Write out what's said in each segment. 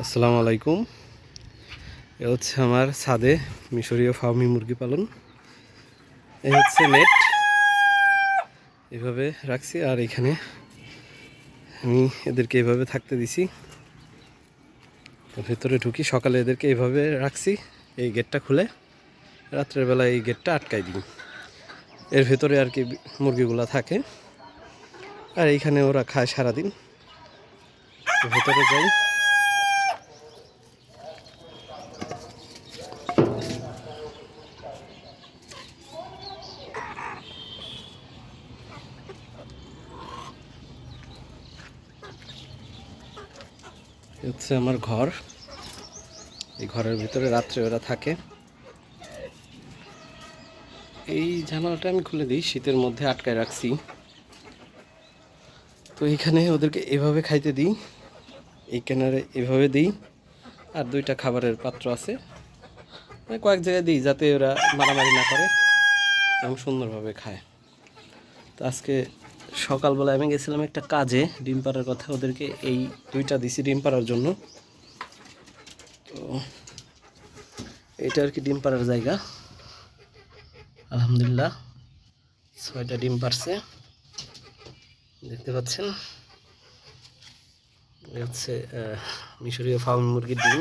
আসসালামু আলাইকুম। এ হচ্ছে আমার ছাদে মিশরীয় ফার্মি মুরগি পালন। এ হচ্ছে নেট। এভাবে রাখছি আর এখানে আমি এদেরকে এভাবে থাকতে দিছি। তো ভেতরে ঢুকি, সকালে এদেরকে এভাবে রাখছি, এই গেটটা খুলে রাত্রের বেলা এই গেটটা আটকাই দিই। এর ভেতরে আর কি মুরগিগুলা থাকে। আর এইখানে ওরা খায় সারাদিন। ভেতরে যাই। হচ্ছে আমার ঘর। এই ঘরের ভিতরে রাত্রে ওরা থাকে। এই জানালাটা আমি খুলে দিই, শীতের মধ্যে আটকায় রাখছি। তো এইখানে ওদেরকে এভাবে খাইতে দিই, এই কেনারে এভাবে দিই, আর দুইটা খাবারের পাত্র আছে। মানে কয়েক জায়গায় দিই, যাতে ওরা মারামারি না করে এবং সুন্দরভাবে খায়। তো আজকে সকালবেলা আমি গেছিলাম একটা কাজে, ডিম পাড়ার কথা ওদেরকে এই দুইটা দিছি ডিম পাড়ার জন্য। তো এটা আর কি ডিম পাড়ার জায়গা। আলহামদুলিল্লাহ, ছয়টা ডিম পারছে দেখতে পাচ্ছেন? হচ্ছে মিশরীয় ফার্ম মুরগির ডিম।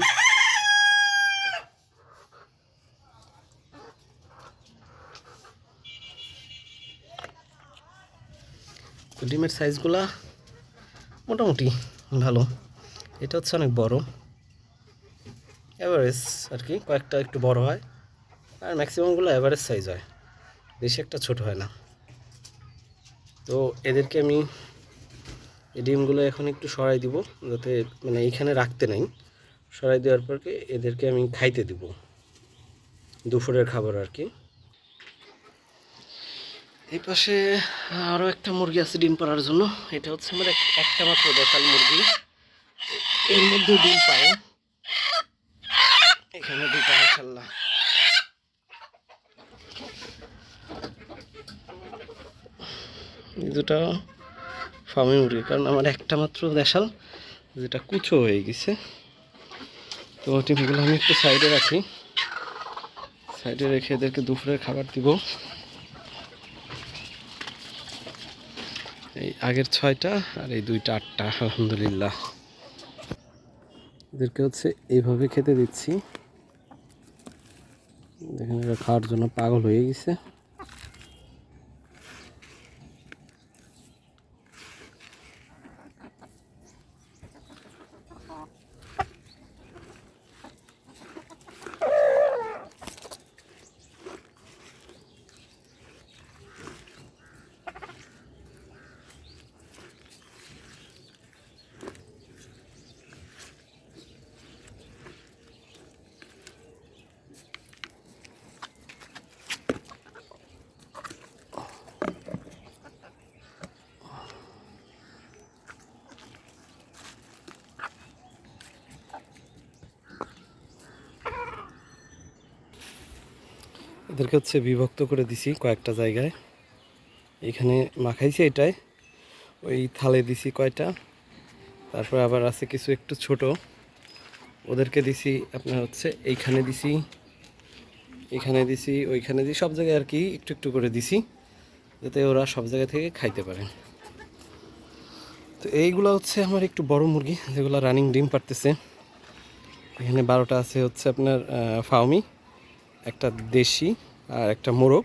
ডিমের সাইজগুলা মোটামুটি ভালো। এটা হচ্ছে অনেক বড়। অ্যাভারেজ আর কি, কয়েকটা একটু বড় হয়। আর ম্যাক্সিমামগুলো অ্যাভারেজ সাইজ হয়। বেশি একটা ছোট হয় না। তো এদেরকে আমি এই ডিমগুলো এখন একটু সরাই দিব, যাতে মানে এইখানে রাখতে নাই। সরাই দেওয়ার পরকে এদেরকে আমি খাইতে দিব। দুপুরের খাবার আর কি। এই পাশে আরও একটা মুরগি আছে ডিম পাড়ার জন্য। এটা হচ্ছে আমার একটা মাত্র দেশাল মুরগি। এর মধ্যে ডিম পায়। এখানে দুটা মাসাল্লাহ দুটা ফার্মি মুরগি, কারণ আমার একটা মাত্র দেশাল, যেটা কুচো হয়ে গেছে। তো ডিমগুলো আমি একটু সাইডে রাখি। সাইডে রেখে এদেরকে দুপুরের খাবার দিব। আগের ছয়টা আর এই দুইটা আটটা, আলহামদুলিল্লাহ। এদেরকে হচ্ছে এইভাবে খেতে দিচ্ছি। দেখেন এরা খাওয়ার জন্য পাগল হয়ে গেছে। এদেরকে হচ্ছে বিভক্ত করে দিছি কয়েকটা জায়গায়। এখানে মাখাইছি এটাই, ওই থালে দিছি কয়টা। তারপর আবার আছে কিছু একটু ছোট। ওদেরকে দিছি আপনার হচ্ছে এইখানে দিছি, এখানে দিছি, ওইখানে দিছি, সব জায়গায় আর কি একটু একটু করে দিছি, যাতে ওরা সব জায়গা থেকে খাইতে পারে। তো এইগুলো হচ্ছে আমার একটু বড় মুরগি, যেগুলো রানিং ডিম পারতেছে। এখানে বারোটা আছে হচ্ছে আপনার ফাউমি একটা দেশি আর একটা মোরগ।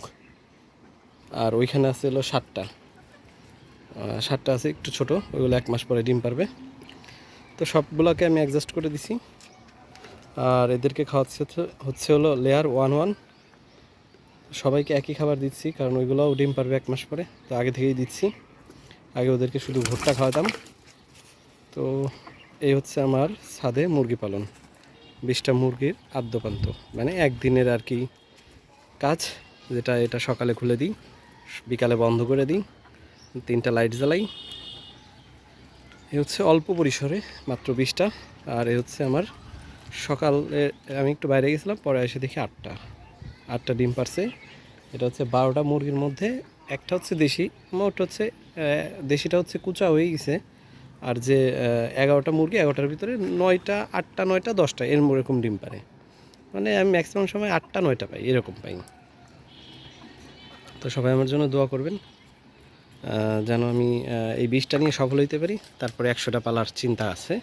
আর ওইখানে আছে হলো সাতটা। সাতটা আছে, একটু ছোট, ওইগুলো এক মাস পরে ডিম পারবে। তো সবগুলোকে আমি অ্যাডজাস্ট করে দিছি। আর এদেরকে খাওয়াচ্ছে হচ্ছে- হলো লেয়ার ওয়ান ওয়ান সবাইকে একই খাবার দিচ্ছি, কারণ ওইগুলোও ডিম পারবে এক মাস পরে। তো আগে থেকেই দিচ্ছি। আগে ওদেরকে শুধু ভুট্টা খাওয়াতাম। তো এই হচ্ছে আমার ছাদে মুরগি পালন। বিশটা মুরগির আদ্যপান্ত। মানে একদিনের আর কি কাজ, যেটা এটা সকালে খুলে দিই, বিকালে বন্ধ করে দিই, তিনটা লাইট জ্বালাই। এ হচ্ছে অল্প পরিসরে মাত্র বিশটা, আর এ হচ্ছে আমার সকালে আমি একটু বাইরে গেছিলাম, পরে এসে দেখি আটটা। আটটা ডিম পারছে। এটা হচ্ছে বারোটা মুরগির মধ্যে, একটা হচ্ছে দেশি, মোট হচ্ছে দেশিটা হচ্ছে কুচা হয়ে গেছে। আর যে এগারোটা মুরগি, এগারোটার ভিতরে নয়টা, আটটা, নয়টা, দশটা এর এরকম ডিম পারে। মানে আমি ম্যাক্সিমাম সময় আটটা, নয়টা পাই, এরকম পাই। তো সবাই আমার জন্য দোয়া করবেন যেন আমি এই বিষটা নিয়ে সফল হইতে পারি। তারপরে একশোটা পালার চিন্তা আছে।